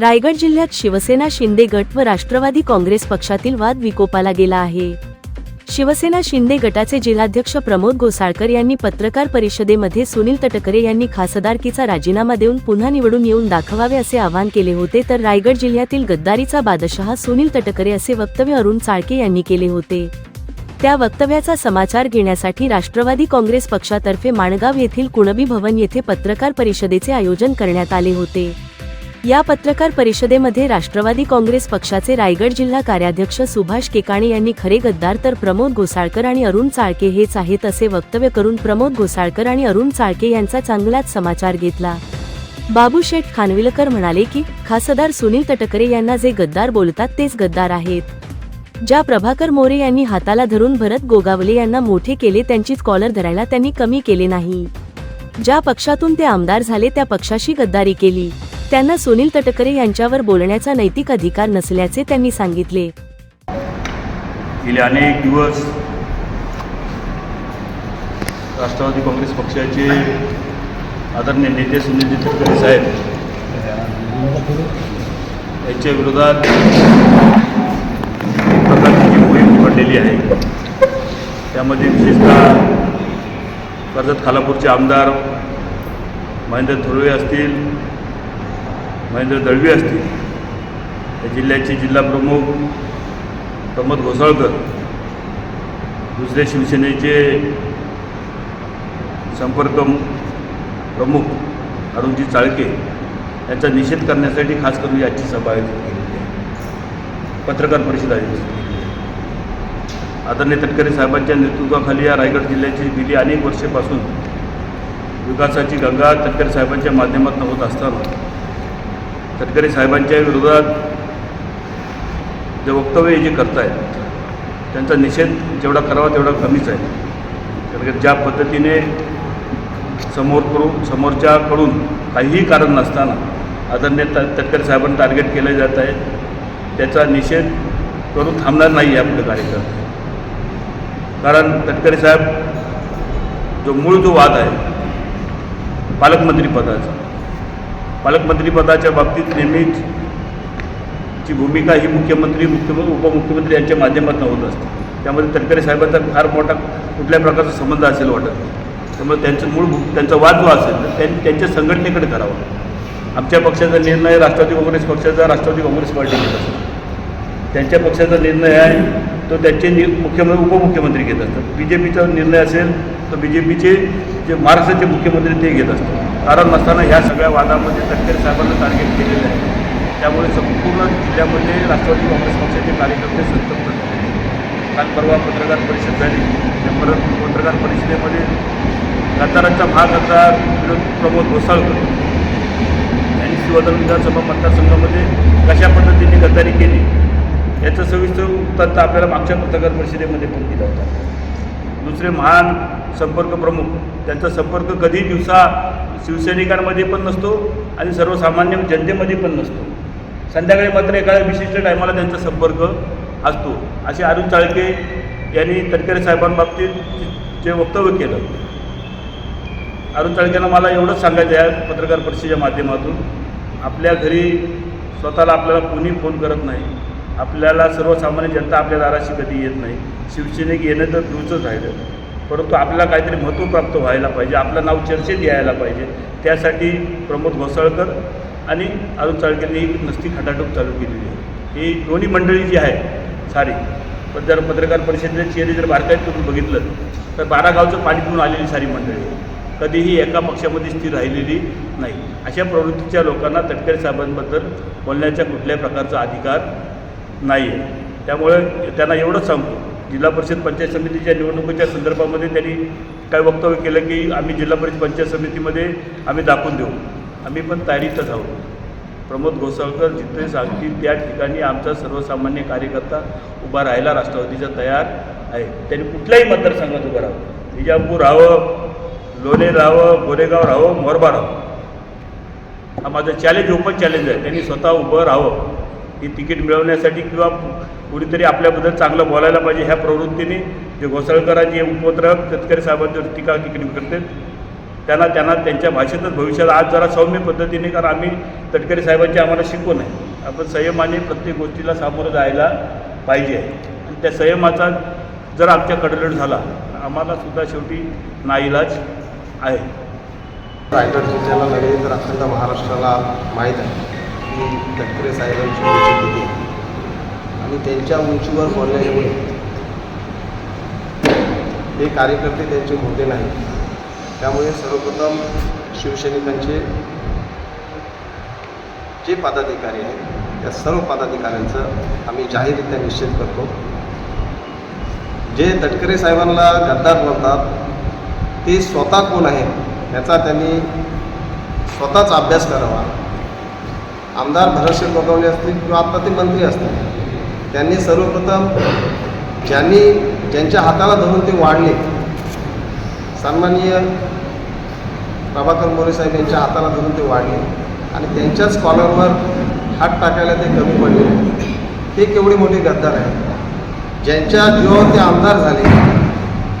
रायगड जिल्ह्यात शिवसेना शिंदे गट व राष्ट्रवादी काँग्रेस पक्षातील वाद विकोपाला गेला आहे. शिवसेना शिंदे गटाचे जिल्हाध्यक्ष प्रमोद गोसाळकर यांनी पत्रकार परिषदेमध्ये सुनील तटकरे यांनी खासदारकीचा राजीनामा देऊन पुन्हा निवडून येऊन दाखवावे असे आवाहन केले होते तर रायगड जिल्ह्यातील गद्दारीचा बादशहा सुनील तटकरे असे वक्तव्य अरुण चाळके यांनी केले होते. त्या वक्तव्याचा समाचार घेण्यासाठी राष्ट्रवादी काँग्रेस पक्षातर्फे माणगाव येथील कुणबी भवन येथे पत्रकार परिषदेचे आयोजन करण्यात आले होते. या पत्रकार परिषदेमध्ये राष्ट्रवादी काँग्रेस पक्षाचे रायगड जिल्हा कार्याध्यक्ष सुभाष केकाणे यांनी खरे गद्दार तर प्रमोद घोसाळकर आणि अरुण चाळके हेच आहेत असे वक्तव्य करून प्रमोद घोसाळकर आणि अरुण चाळके यांचा चांगलाच समाचार घेतला. बाबू शेठ खानविलकर म्हणाले की खासदार सुनील तटकरे यांना जे गद्दार बोलतात तेच गद्दार आहेत. ज्या प्रभाकर मोरे यांनी हाताला धरून भरत गोगावले यांना मोठे केले त्यांचीच कॉलर धरायला त्यांनी कमी केले नाही. ज्या पक्षातून ते आमदार झाले त्या पक्षाशी गद्दारी केली. त्यांना सुनील तटकरे यांच्यावर बोलण्याचा नैतिक अधिकार नसल्याचे त्यांनी सांगितले. गेले अनेक दिवस राष्ट्रवादी काँग्रेस पक्षाचे आदरणीय नेते सुनील तटकरे साहेब यांच्या विरोधात एक प्रकारची मोहीम उघडलेली आहे. त्यामध्ये विशेषतः कर्जत खालापूरचे आमदार महेंद्र थोरवे असतील महेंद्र दळवी असतील. या जिल्ह्याचे जिल्हाप्रमुख प्रमोद घोसाळकर दुसरे शिवसेनेचे संपर्क प्रमुख अरुणजी चाळके यांचा निषेध करण्यासाठी खास करून याची सभा आयोजित केलेली आहे. पत्रकार परिषद आयोजित केली आहे. आदरणीय तटकरे साहेबांच्या नेतृत्वाखाली या रायगड जिल्ह्याची गेली अनेक वर्षेपासून विकासाची गंगा तटकरे साहेबांच्या माध्यमातून होत असताना तटकरे साहेबांच्या विरोधात जे वक्तव्य हे जे करतायत त्यांचा निषेध जेवढा करावा तेवढा कमीच आहे. कारण की ज्या पद्धतीने समोर करून समोरच्याकडून काहीही कारण नसताना आदरणीय त तटकरे साहेबांना टार्गेट केले जात आहे. त्याचा निषेध करून थांबणार नाही आहे आपले कार्यकर्ते कारण तटकरे साहेब जो मूळ जो वाद आहे पालकमंत्रीपदाचा पालकमंत्रीपदाच्या बाबतीत नेहमीच ची भूमिका ही मुख्यमंत्री मुख्यमंत्री उपमुख्यमंत्री यांच्या माध्यमातून होत असते. त्यामध्ये तटकरे साहेबांचा फार मोठा कुठल्या प्रकारचा संबंध असेल वाटत? त्यामुळे त्यांचं मूळ भू त्यांचा वाद जो असेल तर त्यां त्यांच्या संघटनेकडे करावा. आमच्या पक्षाचा निर्णय राष्ट्रवादी काँग्रेस पक्षाचा राष्ट्रवादी काँग्रेस पार्टी असतो. त्यांच्या पक्षाचा निर्णय आहे तो त्यांचे नि मुख्यमंत्री उपमुख्यमंत्री घेत असतात. बी जे पीचा निर्णय असेल तर बी जे पीचे जे महाराष्ट्राचे मुख्यमंत्री ते घेत असतात. कारण नसताना ह्या सगळ्या वादामध्ये तटकरे साहेबांना टार्गेट केलेलं आहे. त्यामुळे संपूर्ण जिल्ह्यामध्ये राष्ट्रवादी काँग्रेस पक्षाचे कार्यकर्ते संतप्त झाले काल परवा पत्रकार परिषद झाली. त्या परत पत्रकार परिषदेमध्ये गद्दारांचा भाग आता विनोद प्रमोद घोसाळकर यांनी शिवधन विधानसभा मतदारसंघामध्ये कशा पद्धतीने गद्दारी केली? याचं सविस्तर वृत्तांत आपल्याला मागच्या पत्रकार परिषदेमध्ये पण दिला होता. दुसरे महान संपर्क प्रमुख त्यांचा संपर्क कधी दिवसा शिवसैनिकांमध्ये पण नसतो आणि सर्वसामान्य जनतेमध्ये पण नसतो. संध्याकाळी मात्र एखाद्या विशिष्ट टायमाला त्यांचा संपर्क असतो असे अरुण चाळके यांनी तटकरे साहेबांबाबतीत जे वक्तव्य केलं. अरुण चाळकेंना मला एवढंच सांगायचं आहे पत्रकार परिषदेच्या माध्यमातून. आपल्या घरी स्वतःला आपल्याला कोणी फोन करत नाही. आपल्याला सर्वसामान्य जनता आपल्या दाराशी कधी येत नाही. शिवसेनेक येणं तर दूरचंच राहिलं परंतु आपल्याला काहीतरी महत्त्व प्राप्त व्हायला पाहिजे. आपलं नाव चर्चेत यायला पाहिजे. त्यासाठी प्रमोद घोसाळकर आणि अरुण चाळकेंनी ही नसती खटाटोप चालू केलेली आहे. ही दोन्ही मंडळी जी आहे सारी पण जर पत्रकार परिषदेचे चेहरे जर बारकाईत करून बघितलं तर बारा गावचं पाणी पिऊन आलेली सारी मंडळी. कधीही एका पक्षामध्ये स्थिर राहिलेली नाही. अशा प्रवृत्तीच्या लोकांना तटकरे साहेबांबद्दल बोलण्याच्या कुठल्याही प्रकारचा अधिकार नाही आहे त्यामुळे त्यांना एवढंच सांगतो. जिल्हा परिषद पंचायत समितीच्या निवडणुकीच्या संदर्भामध्ये त्यांनी काय वक्तव्य केलं की आम्ही जिल्हा परिषद पंचायत समितीमध्ये आम्ही दाखवून देऊ. आम्ही पण तयारीतच आहोत. प्रमोद घोसाळकर जिथे सांगतील त्या ठिकाणी आमचा सर्वसामान्य कार्यकर्ता उभा राहायला राष्ट्रवादीचा तयार आहे. त्यांनी कुठल्याही मतदारसंघात उभं राहावं. विजापूर राहावं लोणे राहावं गोरेगाव राहावं मोरबा राहावं. हा माझं चॅलेंज ओपन चॅलेंज आहे. त्यांनी स्वतः उभं राहावं. ही तिकीट मिळवण्यासाठी किंवा कुणीतरी आपल्याबद्दल चांगलं बोलायला पाहिजे ह्या प्रवृत्तीने जे घोसाळकरांचे उपद्रव तटकरे साहेबांच्यावर टीका तिकीट करतात त्यांना त्यांना त्यांच्या भाषेतच भविष्यात आज जरा सौम्य पद्धतीने कारण आम्ही तटकरे साहेबांची आम्हाला शिकवण आहे. आपण संयमाने प्रत्येक गोष्टीला सामोरं जायला पाहिजे. आणि त्या संयमाचा जर आमच्या कडलड झाला आम्हाला सुद्धा शेवटी नाईलाज आहे. रायगड जिल्ह्याला नव्हे तर अखंड महाराष्ट्राला माहीत आहे. की तटकरे साहेबांची उंची किती आणि त्यांच्या उंचीवर बोलण्यामुळे हे कार्यकर्ते त्यांचे मोठे नाही त्यामुळे सर्वप्रथम शिवसैनिकांचे जे पदाधिकारी आहेत त्या सर्व पदाधिकाऱ्यांचं आम्ही जाहीररित्या निश्चित करतो. जे तटकरे साहेबांना गद्दार म्हणतात ते स्वतः कोण आहेत याचा त्यांनी स्वतःच अभ्यास करावा. आमदार भरतसिंग गोगावले असतील किंवा आता ते मंत्री असतील त्यांनी सर्वप्रथम ज्यांनी ज्यांच्या हाताला धरून ते वाढले सन्माननीय प्रभाकर मोरे साहेब यांच्या हाताला धरून ते वाढले आणि त्यांच्याच कॉलरवर हात टाकायला ते कमी पडले. ते केवढे मोठे गद्दार आहेत ज्यांच्या जीवावर ते आमदार झाले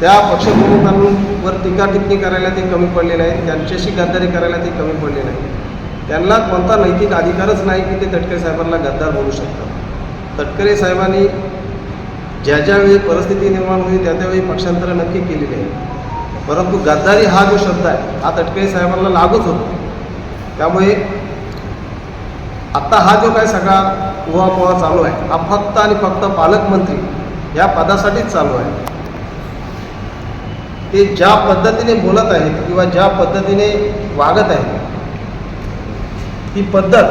त्या पक्षप्रमुखांवर टीका टिप्पणी करायला ते कमी पडले नाही त्यांच्याशी गद्दारी करायला ते कमी पडले नाही त्यांना कोणता नैतिक अधिकारच नाही की ते तटकरे साहेबांना गद्दार बोलू शकतात. तटकरे साहेबांनी ज्या ज्यावेळी परिस्थिती निर्माण होईल त्या त्यावेळी पक्षांतरं नक्की केलेली आहे. परंतु गद्दारी हा जो शब्द आहे हा तटकरे साहेबांना लागूच होतो. त्यामुळे आत्ता हा जो काय सगळा उहापोहा चालू आहे हा फक्त आणि फक्त पालकमंत्री या पदासाठीच चालू आहे. ते ज्या पद्धतीने बोलत आहेत किंवा ज्या पद्धतीने वागत आहेत ही पद्धत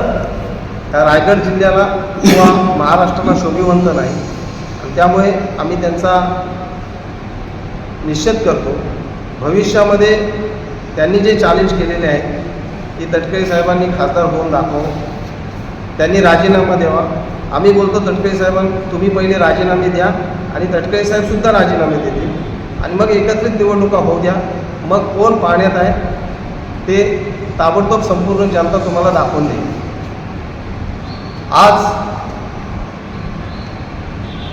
त्या रायगड जिल्ह्याला किंवा महाराष्ट्राला शोभिवंत नाही. आणि त्यामुळे आम्ही त्यांचा निषेध करतो. भविष्यामध्ये त्यांनी जे चॅलेंज केलेले आहे की तटकरे साहेबांनी खासदार होऊन दाखव त्यांनी राजीनामा द्यावा. आम्ही बोलतो तटकरे साहेबांना तुम्ही पहिले राजीनामे द्या आणि तटकरे साहेबसुद्धा राजीनामे देतील. आणि मग एकत्रित निवडणुका होऊ द्या. मग कोण पाहण्यात आहे ते ताबडतोब संपूर्ण जनता तुम्हाला दाखवून देईल. आज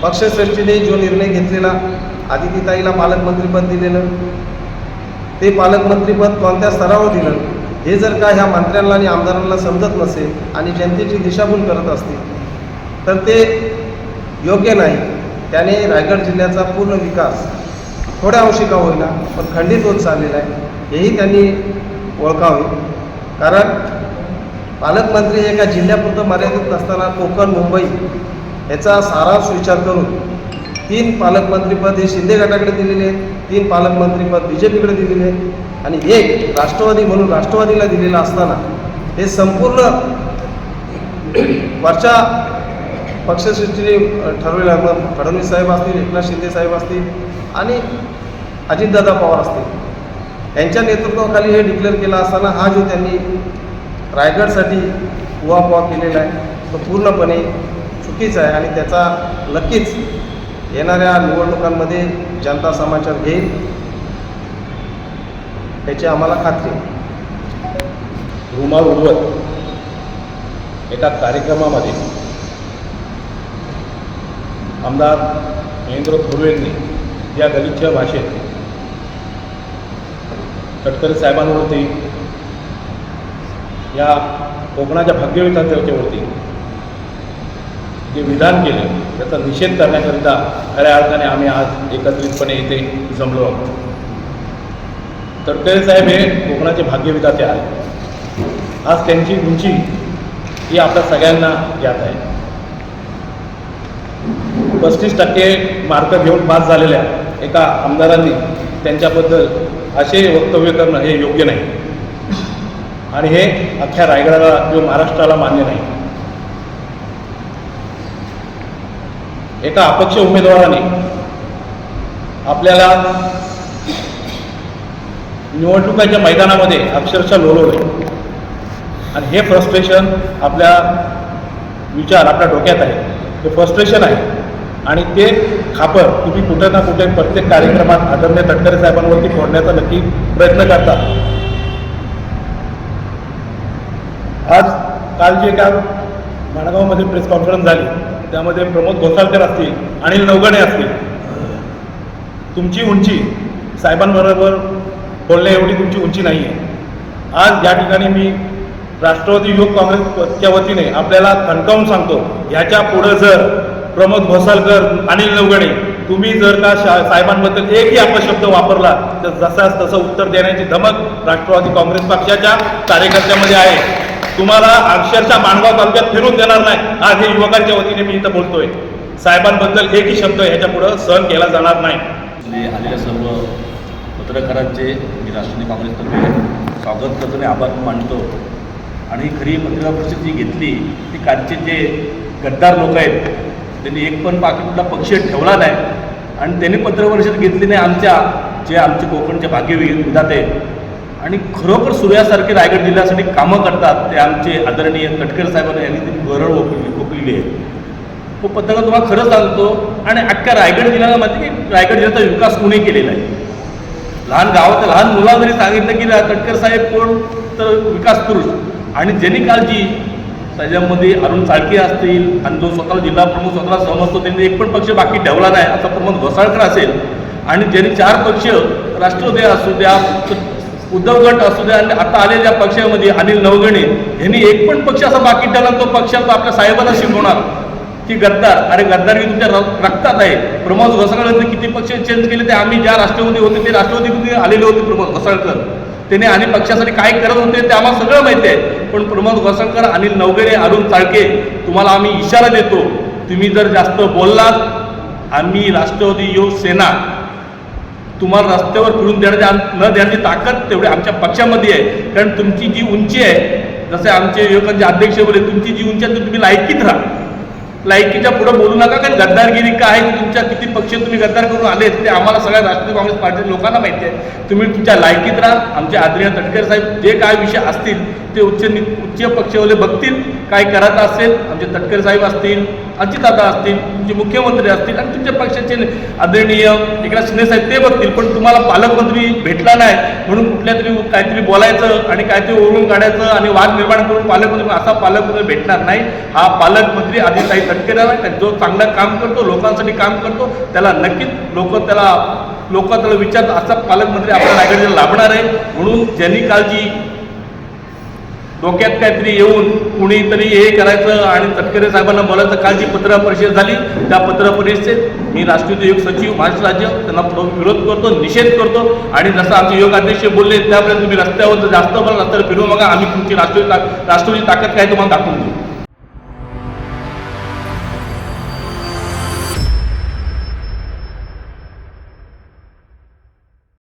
पक्षश्रेष्ठीने जो निर्णय घेतलेला आदितीताईला पालकमंत्रीपद दिलेलं ते पालकमंत्रीपद कोणत्या स्तरावर दिलं हे जर का ह्या मंत्र्यांना आणि आमदारांना समजत नसेल आणि जनतेची दिशाभूल करत असतील तर ते योग्य नाही. त्याने रायगड जिल्ह्याचा पूर्ण विकास थोड्या अंशी का होईना पण खंडित होत चाललेला आहे. हेही त्यांनी ओळखावे कारण पालकमंत्री एका जिल्ह्यापुरतं मर्यादित नसताना कोकण मुंबई याचा सारांश विचार करून तीन पालकमंत्रीपद हे शिंदे गटाकडे दिलेले आहेत तीन पालकमंत्रीपद बी जे पीकडे दिलेले आहेत आणि एक राष्ट्रवादी म्हणून राष्ट्रवादीला दिलेलं असताना हे संपूर्ण वरच्या पक्षसृष्टीने ठरवलेलं आहे. मग फडणवीस साहेब असतील एकनाथ शिंदे साहेब असतील आणि अजितदादा पवार असतील यांच्या नेतृत्वाखाली हे डिक्लेअर केलं असताना हा जो त्यांनी रायगडसाठी उहापोहा केलेला आहे तो पूर्णपणे चुकीचा आहे आणि त्याचा नक्कीच येणाऱ्या निवडणुकांमध्ये जनता समाचार घेईल त्याची आम्हाला खात्री रुमाल उडवत एका कार्यक्रमामध्ये आमदार महेंद्र थोरवेंनी या गलिच्छ भाषेत तटकरे साहेबांवरती या कोकणाच्या भाग्यविधात्यावरती जे विधान केले त्याचा निषेध करण्याकरिता खऱ्या अर्थाने आम्ही आज एकत्रितपणे इथे जमलो आहोत. तटकरे साहेब हे कोकणाचे भाग्यविधाते आहेत. आज त्यांची उंची ही आपल्या सगळ्यांना ज्ञात आहे. पस्तीस टक्के मार्क घेऊन पास झालेल्या एका आमदारांनी त्यांच्याबद्दल असे वक्तव्य करणं हे योग्य नाही. आणि हे अख्ख्या रायगडाला किंवा महाराष्ट्राला मान्य नाही. एका अपक्ष उमेदवाराने आपल्याला निवडणुकाच्या मैदानामध्ये अक्षरशः लोळवलं आणि हे फ्रस्ट्रेशन आपल्या विचार आपल्या डोक्यात आहे. हे फ्रस्ट्रेशन आहे. आणि ते खापर तुम्ही कुठे ना कुठे प्रत्येक कार्यक्रमात आदरणीय तटकरे साहेबांवरती फोडण्याचा नक्की प्रयत्न करता. आज काल जे एका माणगावमध्ये प्रेस कॉन्फरन्स झाली त्यामध्ये प्रमोद घोसाळकर असतील अनिल नवगणे असतील तुमची उंची साहेबांबरोबर बोलण्या एवढी तुमची उंची नाही आहे आज या ठिकाणी मी राष्ट्रवादी युवक काँग्रेसच्या वतीने आपल्याला थणकावून सांगतो ह्याच्या पुढं जर प्रमोद घोसालकर अनिल नवगणे तुम्ही जर का शा साहेबांबद्दल एकही अपशब्द वापरला तर जसाच तसं उत्तर देण्याची धमक राष्ट्रवादी काँग्रेस पक्षाच्या कार्यकर्त्यामध्ये आहे. तुम्हाला अक्षरशः माणगाव तालुक्यात फिरून देणार नाही. आज हे युवकांच्या वतीने मी इथं बोलतोय. साहेबांबद्दल एकही शब्द ह्याच्या पुढं सहन केला जाणार नाही. आलेल्या सर्व पत्रकारांचे मी राष्ट्रवादी काँग्रेसतर्फे स्वागत करतो आणि आभार मानतो. आणि खरी पत्रकार परिषद जी घेतली ती कालचे जे गद्दार लोक आहेत त्यांनी एक पण बाकी कुठला पक्ष ठेवला नाही. आणि त्यांनी पत्रपरिषद घेतली नाही आमच्या जे आमचे कोकणचे भाग्य विधाते आणि खरोखर सूर्यासारखे रायगड जिल्ह्यासाठी कामं करतात ते आमचे आदरणीय तटकर साहेबांनी यांनी ती गरळ ओकली ओकलेली आहे. तो पत्रकार तुम्हाला खरं सांगतो आणि अख्ख्या रायगड जिल्ह्याला माहिती की रायगड जिल्ह्याचा विकास कोणी केलेला आहे? लहान गावात लहान मुलांनी जरी सांगितलं की तटकर साहेब कोण? तर विकास पुरुष. आणि ज्यांनी काळजी त्याच्यामध्ये अरुण चाळके असतील आणि जो स्वतःला जिल्हा प्रमुख स्वतःला समजतो त्यांनी एक पण पक्ष बाकी ठेवला नाही. असा प्रमोद घोसाळकर असेल आणि ज्यांनी चार पक्ष राष्ट्रवादी असू द्या उद्धव गट असू द्या आणि आता आलेल्या पक्षामध्ये अनिल नवगणे यांनी एक पण पक्ष असा बाकी ठेवला तो पक्ष तो आपल्या साहेबांना शिकवणार. की गद्दार अरे मी तुमच्या रक्तात आहे. प्रमोद घोसाळकरांनी किती पक्ष चेंज केले ते आम्ही ज्या राष्ट्रवादी होते ते राष्ट्रवादीमध्ये आलेले होते प्रमोद घोसाळकर. त्याने आणि पक्षासाठी काय करत होते ते आम्हाला सगळं माहिती आहे. पण प्रमोद गोसंकर अनिल नवगरे अरुण चाळके तुम्हाला आम्ही इशारा देतो. तुम्ही जर जास्त बोललात आम्ही राष्ट्रवादी युव सेना तुम्हाला रस्त्यावर फिरून देण्याची न देण्याची ताकद तेवढी आमच्या पक्षामध्ये आहे. कारण तुमची जी उंची आहे जसे आमचे युवकांचे अध्यक्ष बोलले तुमची जी उंची आहे तुम्ही लायकीत राहा. लायकीच्या पुढे बोलू नका कारण गद्दारगिरी काय आहे तुमच्या किती पक्ष तुम्ही गद्दार करून आले ते आम्हाला सगळ्या राष्ट्रीय काँग्रेस पार्टी लोकांना माहिती आहे. तुम्ही तुमच्या लायकीत राहा आमचे आदरणीय तटकर साहेब जे काय विषय असतील ते उच्च उच्च पक्षवाले बघतील काय करायचं असेल आमचे तटकर साहेब असतील अजितदादा असतील तुमचे मुख्यमंत्री असतील आणि तुमच्या पक्षाचे आदरणीय एकनाथ शिंदे साहेब ते बघतील. पण तुम्हाला पालकमंत्री भेटला नाही म्हणून कुठल्या तरी काहीतरी बोलायचं आणि काहीतरी ओळून काढायचं आणि वाद निर्माण करून पालकमंत्री असा पालकमंत्री भेटणार नाही. हा पालकमंत्री आदिताई तटकरे आहे जो चांगलं काम करतो लोकांसाठी काम करतो त्याला नक्कीच लोक त्याला लोक त्याला विचारतात असा पालकमंत्री आपल्या रायगड जिल्ह्याला लाभणार आहे? म्हणून ज्यांनी काळजी डोक्यात काहीतरी येऊन कुणीतरी हे करायचं आणि तटकरे साहेबांना बोलायचं काल जी पत्रकार परिषद झाली. त्या पत्र परिषदेत मी राष्ट्रीय योग सचिव महाराष्ट्र राज्य त्यांना विरोध करतो निषेध करतो. आणि जसं आमचे योग अध्यक्ष बोलले त्यापर्यंत तुम्ही रस्त्यावर जर जास्त बोला रस्त्यावर फिरू बघा आम्ही तुमची राष्ट्रीय राष्ट्रवादी ताकद काय तुम्हाला दाखवून देऊ.